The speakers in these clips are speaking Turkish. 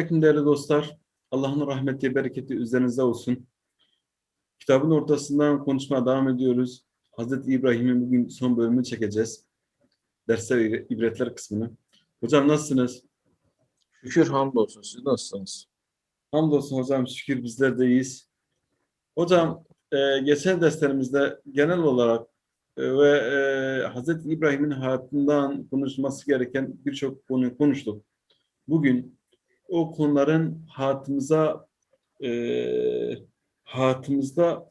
Selamünaleyküm değerli dostlar. Allah'ın rahmeti, bereketi üzerinize olsun. Kitabın ortasından konuşmaya devam ediyoruz. Hazreti İbrahim'in bugün son bölümünü çekeceğiz. Dersler ibretler kısmını. Hocam nasılsınız? Şükür hamdolsun. Siz nasılsınız? Hamdolsun hocam şükür bizler de iyiyiz. Hocam e, geçen derslerimizde genel olarak e, ve e, Hazreti İbrahim'in hayatından konuşması gereken birçok konuyu konuştuk. Bugün o konuların hayatımıza e, hayatımızda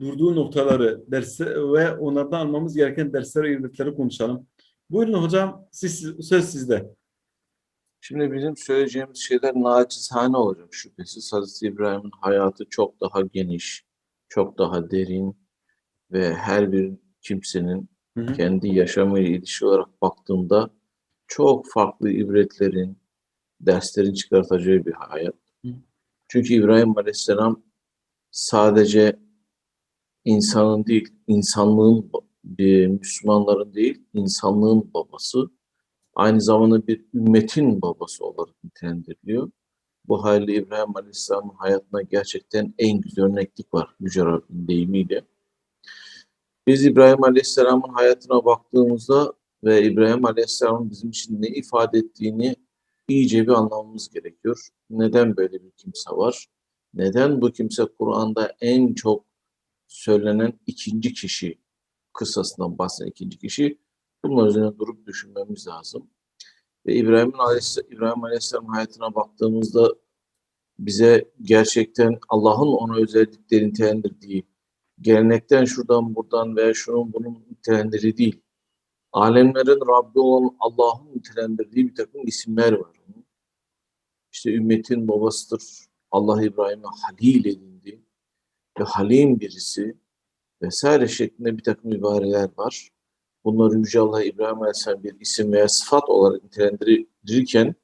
durduğu noktaları dersi ve onlardan almamız gereken dersleri ve ibretleri konuşalım. Buyurun hocam siz, söz sizde. Şimdi bizim söyleyeceğimiz şeyler nacizane olacak şüphesiz. Hazreti İbrahim'in hayatı çok daha geniş, çok daha derin ve her bir kimsenin Hı hı. kendi yaşamıyla ilişki olarak baktığında çok farklı ibretlerin, derslerin çıkartacağı bir hayat. Çünkü İbrahim Aleyhisselam sadece insanın değil, insanlığın, bir Müslümanların değil, insanlığın babası. Aynı zamanda bir ümmetin babası olarak nitelendiriliyor. Bu halde İbrahim Aleyhisselam'ın hayatına gerçekten en güzel örneklik var Yüce Rabbin deyimiyle. Biz İbrahim Aleyhisselam'ın hayatına baktığımızda ve İbrahim Aleyhisselam'ın bizim için ne ifade ettiğini iyice bir anlamamız gerekiyor. Neden böyle bir kimse var? Neden bu kimse Kur'an'da en çok söylenen ikinci kişi kıssasından bahseden ikinci kişi? Bunlar üzerine durup düşünmemiz lazım. Ve İbrahim Aleyhisselam, İbrahim Aleyhisselam'ın hayatına baktığımızda bize gerçekten Allah'ın ona özelliklerini nitelendirdiği, gelenekten şuradan buradan veya şunun bunun nitelendirdiği değil, alemlerin Rabbi olan Allah'ın nitelendirdiği bir takım isimler var. İşte ümmetin babasıdır. Allah İbrahim'e halil edindi ve halim birisi vesaire şeklinde bir takım ibareler var. Bunları Yüce Allah İbrahim Aleyhisselam bir isim veya sıfat olarak nitelendirirken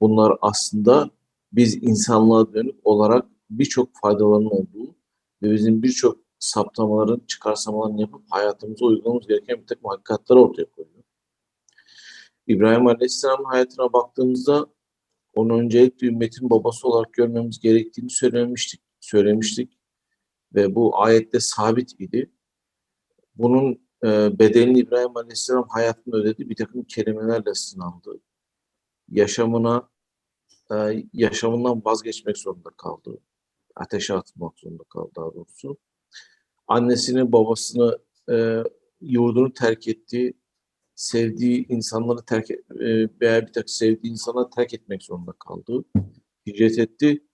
bunlar aslında biz insanlığa dönük olarak birçok faydaların olduğu ve bizim birçok saptamaların, çıkarsamaların yapıp hayatımıza uygulamamız gereken bir takım hakikatleri ortaya koyuyor. İbrahim Aleyhisselam'ın hayatına baktığımızda onu öncelikle ümmetin babası olarak görmemiz gerektiğini söylemiştik. söylemiştik ve bu ayette sabit idi. Bunun e, bedelini İbrahim Aleyhisselam hayatında ödedi. Bir takım kelimelerle sınandı. Yaşamına, e, yaşamından vazgeçmek zorunda kaldı. Ateşe atmak zorunda kaldı daha doğrusu. Annesini, babasını, e, yurdunu terk etti. Sevdiği insanları terk et, e, veya bir takım sevdiği insanları terk etmek zorunda kaldı. Hicret etti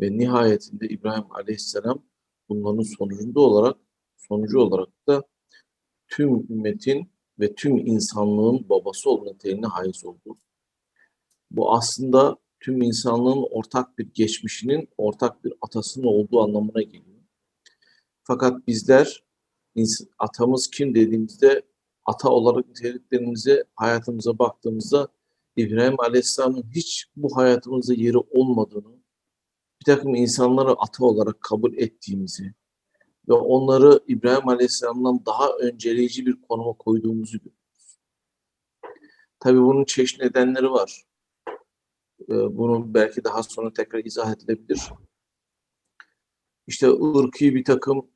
ve nihayetinde İbrahim Aleyhisselam bunların sonucunda olarak sonucu olarak da tüm ümmetin ve tüm insanlığın babası olma niteliğine haiz oldu. Bu aslında tüm insanlığın ortak bir geçmişinin, ortak bir atasının olduğu anlamına geliyor. Fakat bizler atamız kim dediğimizde ata olarak niteliklerimize, hayatımıza baktığımızda İbrahim Aleyhisselam'ın hiç bu hayatımızda yeri olmadığını, bir takım insanları ata olarak kabul ettiğimizi, ve onları İbrahim Aleyhisselam'dan daha önceleyici bir konuma koyduğumuzu görüyoruz. Tabii bunun çeşitli nedenleri var. Ee, Bunu belki daha sonra tekrar izah edilebilir. İşte ırkî bir takım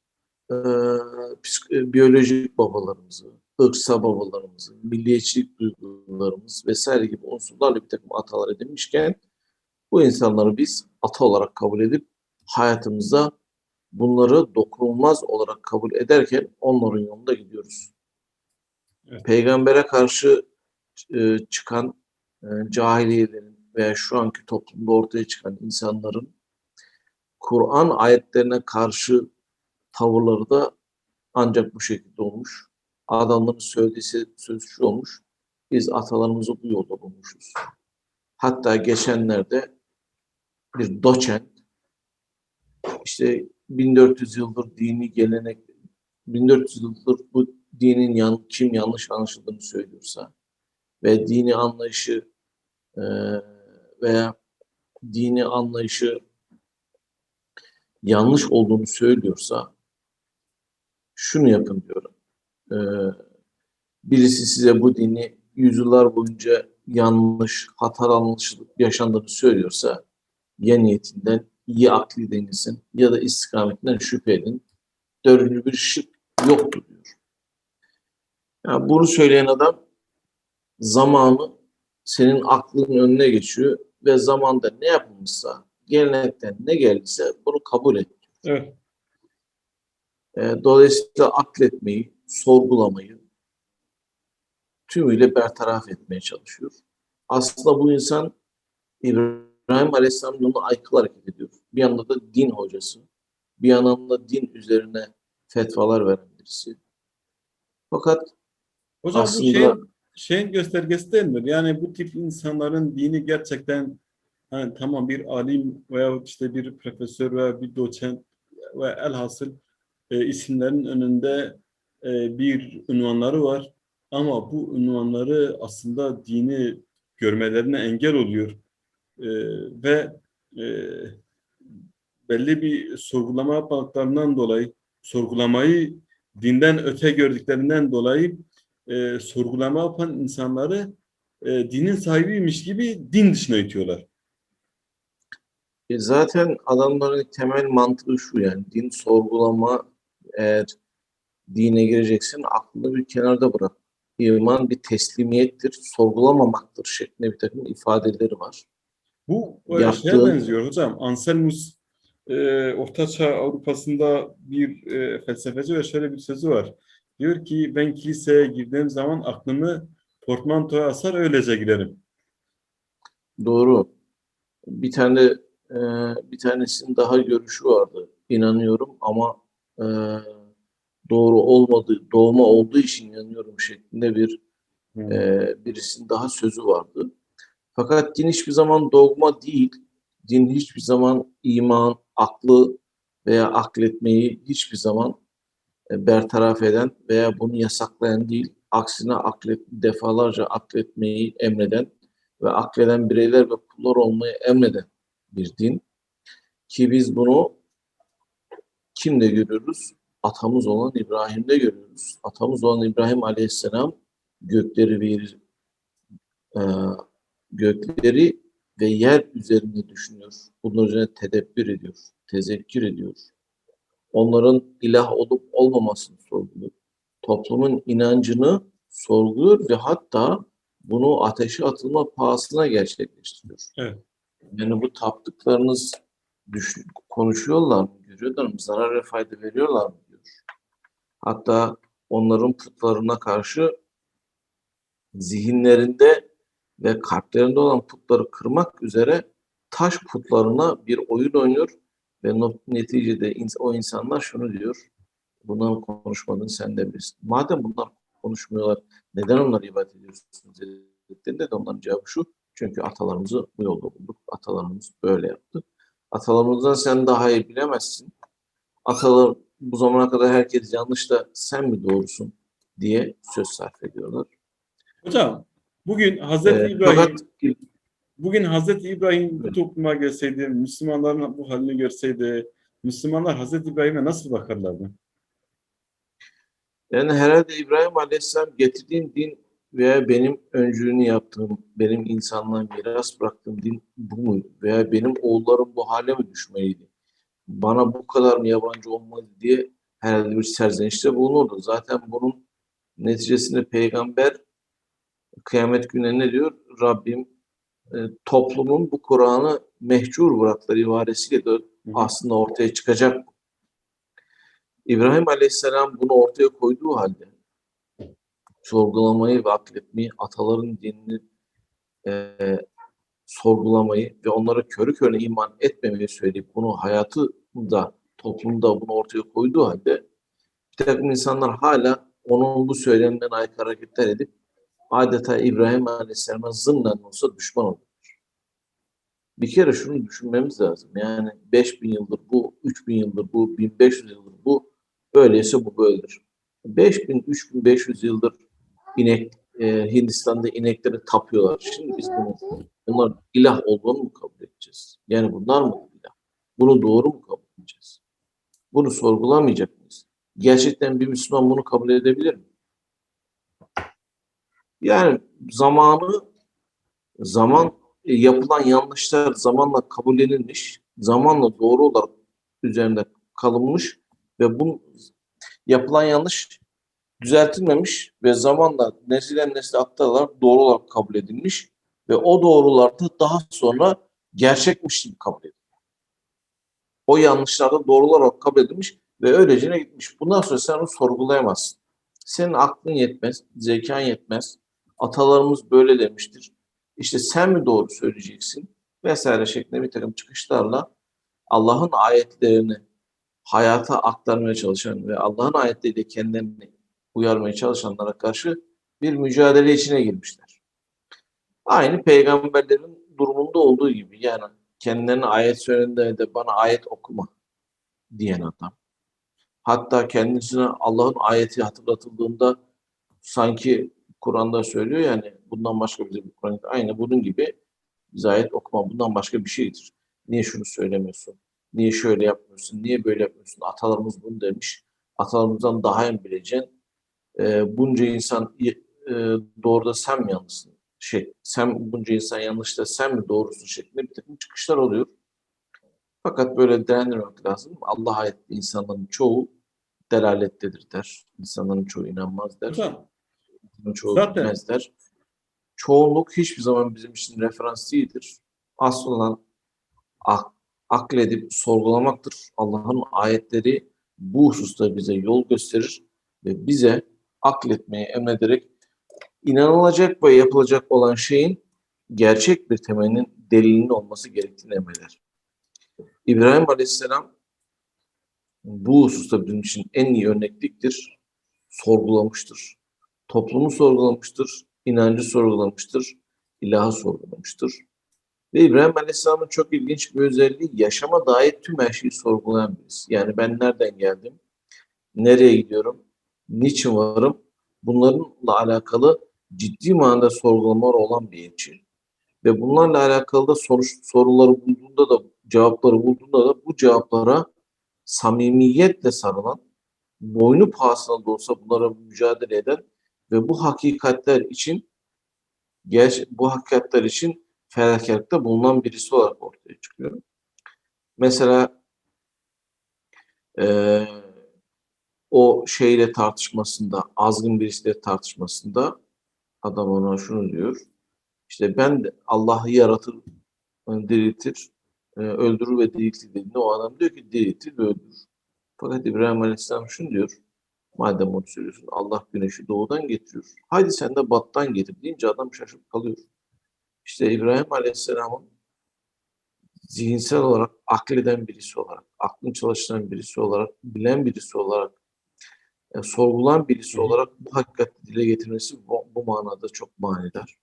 e, biyolojik babalarımızı, ırksa babalarımızı, milliyetçilik duygularımız vesaire gibi unsurlarla bir takım atalar edinmişken bu insanları biz ata olarak kabul edip hayatımızda bunları dokunulmaz olarak kabul ederken onların yolunda gidiyoruz. Evet. Peygambere karşı e, çıkan e, cahiliyelerin veya şu anki toplumda ortaya çıkan insanların Kur'an ayetlerine karşı tavırları da ancak bu şekilde olmuş. Adamların söylediği söz şu olmuş. Biz atalarımızı bu yolda bulmuşuz. Hatta geçenlerde bir doçent işte 1400 yıldır dini gelenek 1400 yıldır bu dinin yan, kim yanlış anlaşıldığını söylüyorsa ve dini anlayışı e, veya dini anlayışı yanlış olduğunu söylüyorsa şunu yapın diyorum. E, birisi size bu dini yüzyıllar boyunca yanlış, hatalı anlaşılıp yaşandığını söylüyorsa ya niyetinden, ya akli dengesin ya da istikametinden şüphe edin. Dördüncü bir şık yoktur diyor. Yani bunu söyleyen adam zamanı senin aklının önüne geçiyor ve zamanda ne yapılmışsa, gelenekten ne geldiyse bunu kabul et. Evet. E, dolayısıyla akletmeyi, sorgulamayı tümüyle bertaraf etmeye çalışıyor. Aslında bu insan İbrahim Aleyhisselam'ın yoluna aykırı hareket ediyor. Bir yandan da din hocası, bir yandan da din üzerine fetvalar veren birisi. Fakat Hocam Aslında- bu şeyin, şeyin göstergesi değil mi? Yani bu tip insanların dini gerçekten hani tamam bir alim veya işte bir profesör veya bir doçent ve elhasıl e, isimlerin önünde e, bir ünvanları var. Ama bu ünvanları aslında dini görmelerine engel oluyor. E, ve e, belli bir sorgulama yapmaklarından dolayı sorgulamayı dinden öte gördüklerinden dolayı e, sorgulama yapan insanları e, dinin sahibiymiş gibi din dışına itiyorlar. E zaten adamların temel mantığı şu yani din sorgulama eğer dine gireceksin aklını bir kenarda bırak. İman bir teslimiyettir, sorgulamamaktır şeklinde bir takım ifadeleri var. Bu e, şeye Yaptığı- benziyor hocam. Anselmus e, Ortaçağ Avrupa'sında bir e, felsefeci ve şöyle bir sözü var. Diyor ki ben kiliseye girdiğim zaman aklımı portmantoya asar öylece girerim. Doğru. Bir tane e, bir tanesinin daha görüşü vardı. İnanıyorum ama e, doğru olmadığı, doğma olduğu için inanıyorum şeklinde bir Hmm. e, birisinin daha sözü vardı. Fakat din hiçbir zaman dogma değil. Din hiçbir zaman iman, aklı veya akletmeyi hiçbir zaman e, bertaraf eden veya bunu yasaklayan değil. Aksine aklet, defalarca akletmeyi emreden ve akleden bireyler ve kullar olmayı emreden bir din. Ki biz bunu kimde görüyoruz? Atamız olan İbrahim'de görüyoruz. Atamız olan İbrahim Aleyhisselam gökleri ve yeri, e, gökleri ve yer üzerinde düşünüyor. Bunun üzerine tedebbür ediyor, tezekkür ediyor. Onların ilah olup olmamasını sorguluyor. Toplumun inancını sorguluyor ve hatta bunu ateşe atılma pahasına gerçekleştiriyor. Evet. Yani bu taptıklarınız düşün, konuşuyorlar mı, görüyorlar mı, zarar ve fayda veriyorlar mı diyor. Hatta onların putlarına karşı zihinlerinde ve kalplerinde olan putları kırmak üzere taş putlarına bir oyun oynuyor ve neticede o insanlar şunu diyor. Bundan konuşmadın sen de bilirsin. Madem bunlar konuşmuyorlar neden onları ibadet ediyorsunuz dediklerinde de onların cevabı şu. Çünkü atalarımızı bu yolda bulduk. Atalarımız böyle yaptı. Atalarımızdan sen daha iyi bilemezsin. Atalar bu zamana kadar herkes yanlış da sen mi doğrusun diye söz sarf ediyorlar. Hocam bugün Hazreti Ee, İbrahim fakat Bugün Hazreti İbrahim bu topluma gelseydi, Müslümanların bu halini görseydi, Müslümanlar Hazreti İbrahim'e nasıl bakarlardı? Yani herhalde İbrahim Aleyhisselam getirdiğim din veya benim öncülüğünü yaptığım, benim insanlığa miras bıraktığım din bu muydu? Veya benim oğullarım bu hale mi düşmeliydi? Bana bu kadar mı yabancı olmalı diye herhalde bir serzenişte bulunurdu. Zaten bunun neticesinde peygamber kıyamet gününe ne diyor? Rabbim e, toplumun bu Kur'an'ı mehcur bıraktılar ibaresiyle de aslında ortaya çıkacak. İbrahim Aleyhisselam bunu ortaya koyduğu halde sorgulamayı ve akletmeyi, ataların dinini e, sorgulamayı ve onlara körü körüne iman etmemeyi söyleyip bunu hayatı da toplumda bunu ortaya koyduğu halde bir takım insanlar hala onun bu söyleminden aykırı hareketler edip adeta İbrahim Aleyhisselam'a zımnen olsa düşman oluyor. Bir kere şunu düşünmemiz lazım. Yani 5000 yıldır bu, 3000 yıldır bu, 1500 yıldır bu, öyleyse bu böyledir. 5000, 3500 yıldır inek, e, Hindistan'da inekleri tapıyorlar. Şimdi biz bunu, bunlar ilah olduğunu mu kabul edeceğiz? Yani bunlar mı ilah? Bunu doğru mu kabul edeceğiz? Bunu sorgulamayacak mıyız? Gerçekten bir Müslüman bunu kabul edebilir mi? Yani zamanı zaman e, yapılan yanlışlar zamanla kabullenilmiş, zamanla doğru olarak üzerinde kalınmış ve bu yapılan yanlış düzeltilmemiş ve zamanla nesilden nesile aktarılarak doğru olarak kabul edilmiş ve o doğrular da daha sonra gerçekmiş gibi kabul edilmiş. O yanlışlar da doğrular olarak kabul edilmiş ve öylece gitmiş. Bundan sonra sen onu sorgulayamazsın. Senin aklın yetmez, zekan yetmez. Atalarımız böyle demiştir. İşte sen mi doğru söyleyeceksin? Vesaire şeklinde bir takım çıkışlarla Allah'ın ayetlerini hayata aktarmaya çalışan ve Allah'ın ayetleriyle kendilerini uyarmaya çalışanlara karşı bir mücadele içine girmişler. Aynı peygamberlerin durumunda olduğu gibi yani kendilerine ayet söylediğinde de bana ayet okuma diyen adam. Hatta kendisine Allah'ın ayeti hatırlatıldığında sanki Kur'an'da söylüyor yani bundan başka bize bir Kur'an aynı bunun gibi bize ayet okuma bundan başka bir şeydir. Niye şunu söylemiyorsun? Niye şöyle yapmıyorsun? Niye böyle yapmıyorsun? Atalarımız bunu demiş. Atalarımızdan daha iyi bileceksin. Ee, bunca insan e, doğruda sen mi yanlışsın? Şey, sen bunca insan yanlışta sen mi doğrusun şeklinde bir takım çıkışlar oluyor. Fakat böyle değerlendirmek lazım. Allah ayetli insanların çoğu delalettedir der. İnsanların çoğu inanmaz der. Hocam, İnsanların çoğu Zaten- bilmez der. Çoğunluk hiçbir zaman bizim için referans değildir. Asıl olan ak- akledip sorgulamaktır. Allah'ın ayetleri bu hususta bize yol gösterir ve bize akletmeyi emrederek inanılacak ve yapılacak olan şeyin gerçek bir temelinin delilinin olması gerektiğini emreder. İbrahim Aleyhisselam bu hususta bizim için en iyi örnekliktir. Sorgulamıştır. Toplumu sorgulamıştır. inancı sorgulamıştır. ilahı sorgulamıştır. Ve İbrahim Aleyhisselam'ın çok ilginç bir özelliği yaşama dair tüm her şeyi sorgulayan birisi. Yani ben nereden geldim? Nereye gidiyorum? Niçin varım? Bunlarla alakalı ciddi manada sorgulamalar olan bir elçi. Ve bunlarla alakalı da sonuç, soruları bulduğunda da cevapları bulduğunda da bu cevaplara samimiyetle sarılan, boynu pahasına da olsa bunlara mücadele eden ve bu hakikatler için bu hakikatler için fedakarlıkta bulunan birisi olarak ortaya çıkıyor. Mesela eee, o şeyle tartışmasında, azgın birisiyle tartışmasında adam ona şunu diyor. İşte ben Allah'ı yaratır, e, diriltir, e, öldürür ve diriltir dediğinde o adam diyor ki diriltir ve öldürür. Fakat İbrahim Aleyhisselam şunu diyor. Madem onu söylüyorsun Allah güneşi doğudan getiriyor. Haydi sen de battan getir deyince adam şaşıp kalıyor. İşte İbrahim Aleyhisselam'ın zihinsel olarak akleden birisi olarak, aklını çalıştıran birisi olarak, bilen birisi olarak, e, sorgulan birisi olarak bu hakikati dile getirmesi bu, bu manada çok manidar.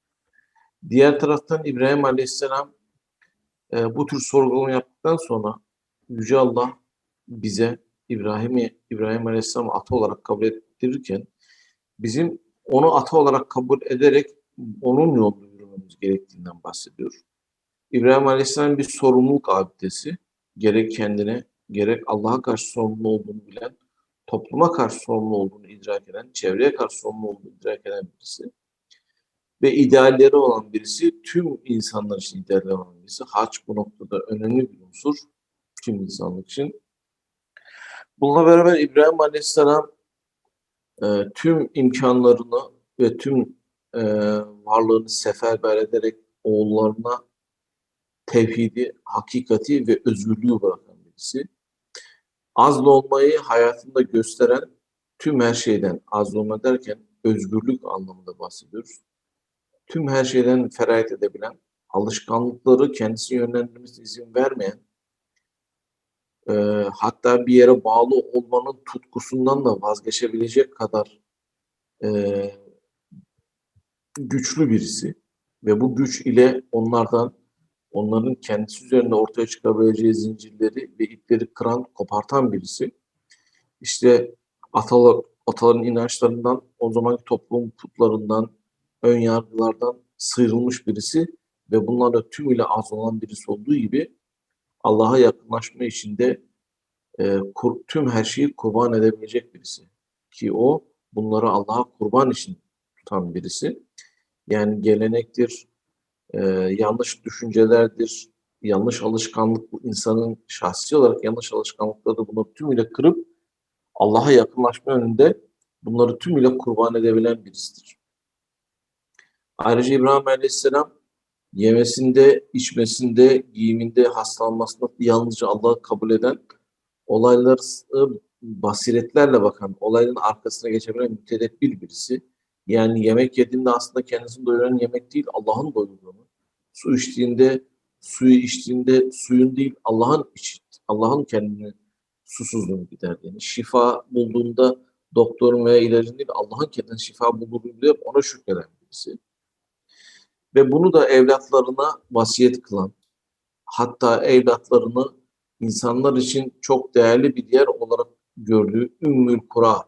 Diğer taraftan İbrahim Aleyhisselam e, bu tür sorgulama yaptıktan sonra Yüce Allah bize İbrahim'i İbrahim Aleyhisselam'ı ata olarak kabul ettirirken bizim onu ata olarak kabul ederek onun yolunda yürümemiz gerektiğinden bahsediyor. İbrahim Aleyhisselam bir sorumluluk abidesi. Gerek kendine gerek Allah'a karşı sorumlu olduğunu bilen, topluma karşı sorumlu olduğunu idrak eden, çevreye karşı sorumlu olduğunu idrak eden birisi. Ve idealleri olan birisi, tüm insanlar için idealleri olan birisi. Haç bu noktada önemli bir unsur tüm insanlık için. Bununla beraber İbrahim Aleyhisselam e, tüm imkanlarını ve tüm e, varlığını seferber ederek oğullarına tevhidi, hakikati ve özgürlüğü bırakan birisi. Azl olmayı hayatında gösteren tüm her şeyden azl olma derken özgürlük anlamında bahsediyoruz. Tüm her şeyden feragat edebilen, alışkanlıkları kendisini yönlendirmesine izin vermeyen, e, hatta bir yere bağlı olmanın tutkusundan da vazgeçebilecek kadar e, güçlü birisi ve bu güç ile onlardan onların kendisi üzerinde ortaya çıkabileceği zincirleri ve ipleri kıran, kopartan birisi. İşte atalar, ataların inançlarından, o zamanki toplum putlarından, ön yargılardan sıyrılmış birisi ve bunlarla tümüyle az olan birisi olduğu gibi Allah'a yakınlaşma için de e, kur- tüm her şeyi kurban edebilecek birisi. Ki o bunları Allah'a kurban için tutan birisi. Yani gelenektir, e, yanlış düşüncelerdir, yanlış alışkanlık, bu insanın şahsi olarak yanlış alışkanlıkları bunları tümüyle kırıp Allah'a yakınlaşma yönünde bunları tümüyle kurban edebilen birisidir. Ayrıca İbrahim Aleyhisselam yemesinde, içmesinde, giyiminde, hastalanmasında yalnızca Allah'ı kabul eden, olayları basiretlerle bakan, olayların arkasına geçebilen mütedebbir birisi. Yani yemek yediğinde aslında kendisini doyuran yemek değil, Allah'ın doyurduğunu. Su içtiğinde, suyu içtiğinde suyun değil, Allah'ın Allah'ın kendini susuzluğunu giderdiğini. Şifa bulduğunda doktorun veya ilacın değil, Allah'ın kendine şifa bulduğunu bilip ona şükreden birisi. Ve bunu da evlatlarına vasiyet kılan, hatta evlatlarını insanlar için çok değerli bir yer olarak gördüğü Ümmül Kura,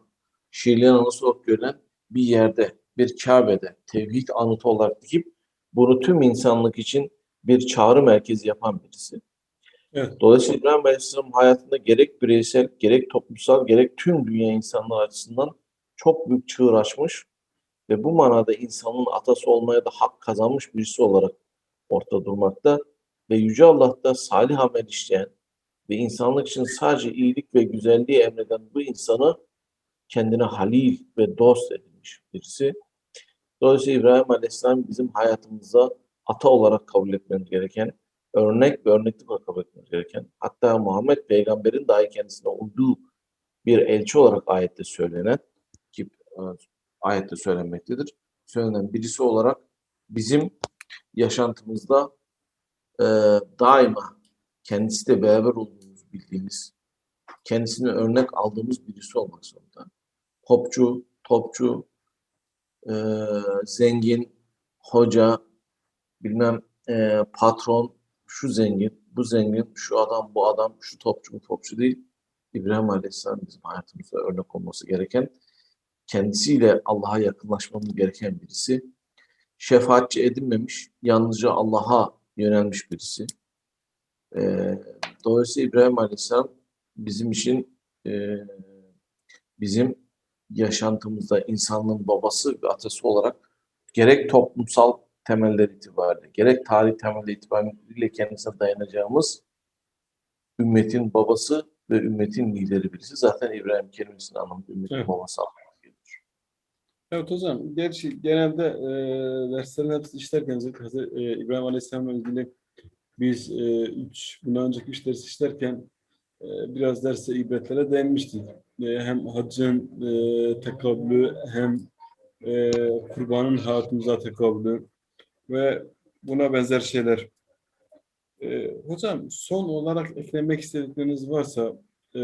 şiirlerin anısı olarak görülen bir yerde, bir Kabe'de tevhid anıtı olarak dikip bunu tüm insanlık için bir çağrı merkezi yapan birisi. Evet. Dolayısıyla İbrahim Aleyhisselam hayatında gerek bireysel, gerek toplumsal, gerek tüm dünya insanlığı açısından çok büyük çığır açmış ve bu manada insanın atası olmaya da hak kazanmış birisi olarak ortada durmakta ve Yüce Allah'ta salih amel işleyen ve insanlık için sadece iyilik ve güzelliği emreden bu insanı kendine halil ve dost birisi. Dolayısıyla İbrahim Aleyhisselam bizim hayatımızda ata olarak kabul etmemiz gereken, örnek ve örneklik olarak kabul etmemiz gereken, hatta Muhammed Peygamber'in dahi kendisine uyduğu bir elçi olarak ayette söylenen ki e, ayette söylenmektedir. Söylenen birisi olarak bizim yaşantımızda e, daima kendisi de beraber olduğumuz bildiğimiz, kendisine örnek aldığımız birisi olmak zorunda. Popçu, topçu, e, zengin, hoca, bilmem e, patron, şu zengin, bu zengin, şu adam, bu adam, şu topçu, bu topçu değil. İbrahim Aleyhisselam bizim hayatımızda örnek olması gereken, kendisiyle Allah'a yakınlaşmamız gereken birisi. Şefaatçi edinmemiş, yalnızca Allah'a yönelmiş birisi. Ee, dolayısıyla İbrahim Aleyhisselam bizim için e, bizim yaşantımızda insanlığın babası ve atası olarak gerek toplumsal temeller itibariyle, gerek tarih temeller itibariyle kendisine dayanacağımız ümmetin babası ve ümmetin lideri birisi. Zaten İbrahim kelimesinin anlamı ümmetin Evet. babası anlamına gelir. Evet hocam, gerçi genelde e, derslerin hepsi işlerken özellikle e, İbrahim Aleyhisselam'la ilgili biz e, üç, bundan önceki üç ders işlerken e, biraz derse ibretlere değinmiştik. E, hem haccın e, tekabülü hem e, kurbanın hayatımıza tekabülü ve buna benzer şeyler. E, hocam son olarak eklemek istedikleriniz varsa e,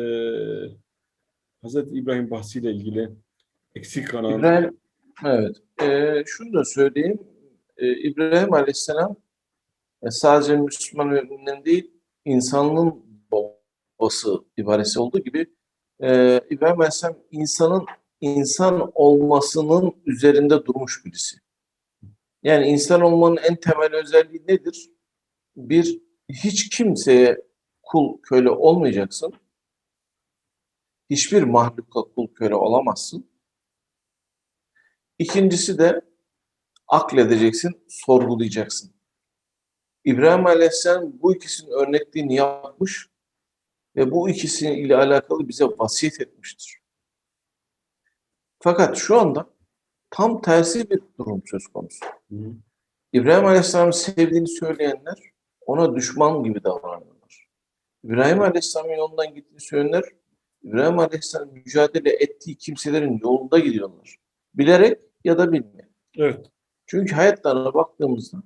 Hazreti İbrahim bahsiyle ilgili eksik kalan İbrahim, evet. Ee, şunu da söyleyeyim. Ee, İbrahim Aleyhisselam e, sadece Müslüman ve değil, insanlığın babası ibaresi olduğu gibi e, İbrahim Aleyhisselam insanın insan olmasının üzerinde durmuş birisi. Yani insan olmanın en temel özelliği nedir? Bir, hiç kimseye kul köle olmayacaksın. Hiçbir mahluka kul köle olamazsın. İkincisi de akledeceksin, sorgulayacaksın. İbrahim Aleyhisselam bu ikisinin örnekliğini yapmış ve bu ikisinin ile alakalı bize vasiyet etmiştir. Fakat şu anda tam tersi bir durum söz konusu. İbrahim Aleyhisselam'ı sevdiğini söyleyenler ona düşman gibi davranıyorlar. İbrahim Aleyhisselam'ın yolundan gittiğini söyleyenler İbrahim Aleyhisselam mücadele ettiği kimselerin yolunda gidiyorlar. Bilerek ya da bilmeyerek. Evet. Çünkü hayatlarına baktığımızda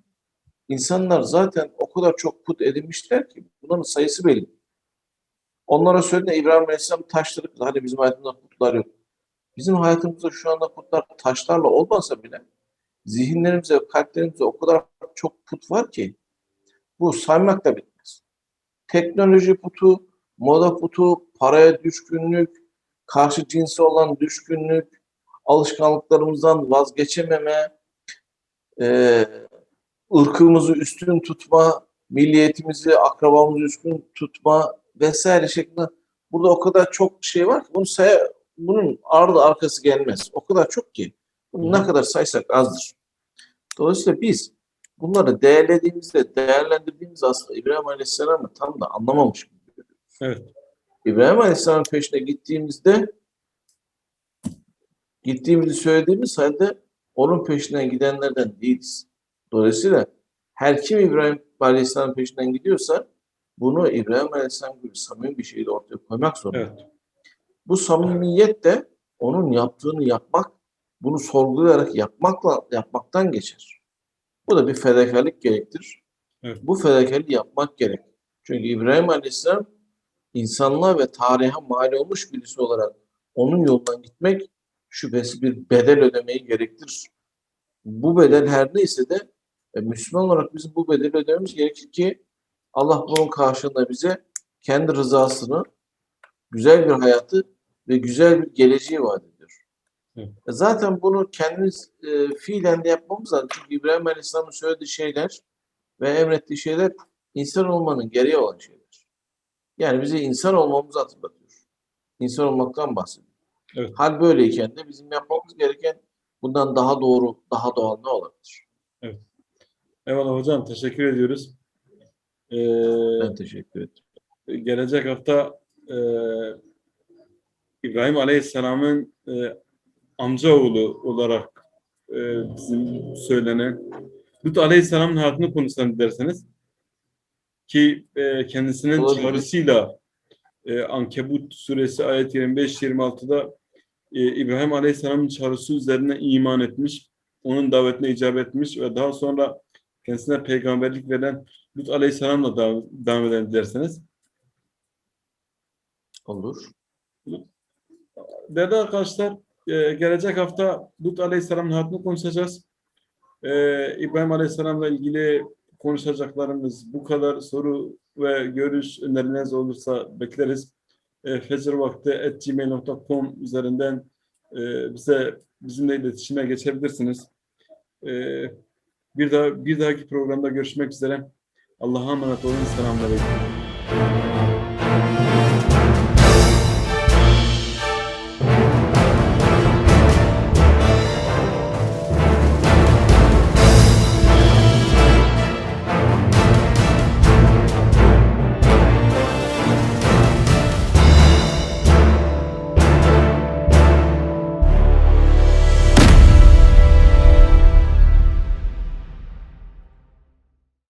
insanlar zaten o kadar çok put edinmişler ki bunların sayısı belli. Onlara söylediğinde İbrahim Aleyhisselam taşları. Hani bizim hayatımızda putlar yok. Bizim hayatımızda şu anda putlar taşlarla olmasa bile zihinlerimizde, kalplerimizde o kadar çok put var ki bu saymak da bitmez. Teknoloji putu, moda putu, paraya düşkünlük, karşı cinsi olan düşkünlük, alışkanlıklarımızdan vazgeçememe, e, ırkımızı üstün tutma, milliyetimizi, akrabamızı üstün tutma vesaire şeklinde burada o kadar çok şey var ki bunu say bunun ardı arkası gelmez. O kadar çok ki bunu ne kadar saysak azdır. Dolayısıyla biz bunları değerlediğimizde, değerlendirdiğimiz aslında İbrahim Aleyhisselam'ı tam da anlamamış gibi görüyoruz. Evet. İbrahim Aleyhisselam'ın peşine gittiğimizde gittiğimizi söylediğimiz halde onun peşinden gidenlerden değiliz. Dolayısıyla her kim İbrahim Aleyhisselam'ın peşinden gidiyorsa bunu İbrahim Aleyhisselam gibi samimi bir şeyle ortaya koymak zorunda. Evet. Bu samimiyet de onun yaptığını yapmak, bunu sorgulayarak yapmakla yapmaktan geçer. Bu da bir fedakarlık gerektirir. Evet. Bu fedakarlığı yapmak gerek. Çünkü İbrahim Aleyhisselam insanlığa ve tarihe mal olmuş birisi olarak onun yolundan gitmek şüphesiz bir bedel ödemeyi gerektirir. Bu bedel her neyse de e, Müslüman olarak bizim bu bedeli ödememiz gerekir ki Allah bunun karşılığında bize kendi rızasını, güzel bir hayatı ve güzel bir geleceği vaat ediyor. Evet. E, Zaten bunu kendimiz e, fiilen de yapmamız lazım. Çünkü İbrahim Aleyhisselam'ın söylediği şeyler ve emrettiği şeyler insan olmanın gereği olan şeyler. Yani bize insan olmamızı hatırlatıyor. İnsan olmaktan bahsediyor. Evet. Hal böyleyken de bizim yapmamız gereken bundan daha doğru, daha doğal ne olabilir? Eyvallah hocam. Teşekkür ediyoruz. Ee, Ben teşekkür ederim. gelecek hafta e, İbrahim Aleyhisselam'ın e, amcaoğlu olarak e, bizim söylenen Lut Aleyhisselam'ın hayatını konuşalım derseniz ki e, kendisinin Olabilir. çağrısıyla e, Ankebut suresi ayet 25-26'da e, İbrahim Aleyhisselam'ın çağrısı üzerine iman etmiş, onun davetine icabet etmiş ve daha sonra kendisine peygamberlik veren Lut Aleyhisselam'la devam, devam edelim derseniz. Olur. Değerli arkadaşlar, e, gelecek hafta Lut Aleyhisselam'ın hayatını konuşacağız. E, İbrahim Aleyhisselam'la ilgili konuşacaklarımız bu kadar soru ve görüş önerileriniz olursa bekleriz. E, fecrvakti.gmail.com üzerinden e, bize bizimle iletişime geçebilirsiniz. E, bir daha bir dahaki programda görüşmek üzere. Allah'a emanet olun. Selamünaleyküm.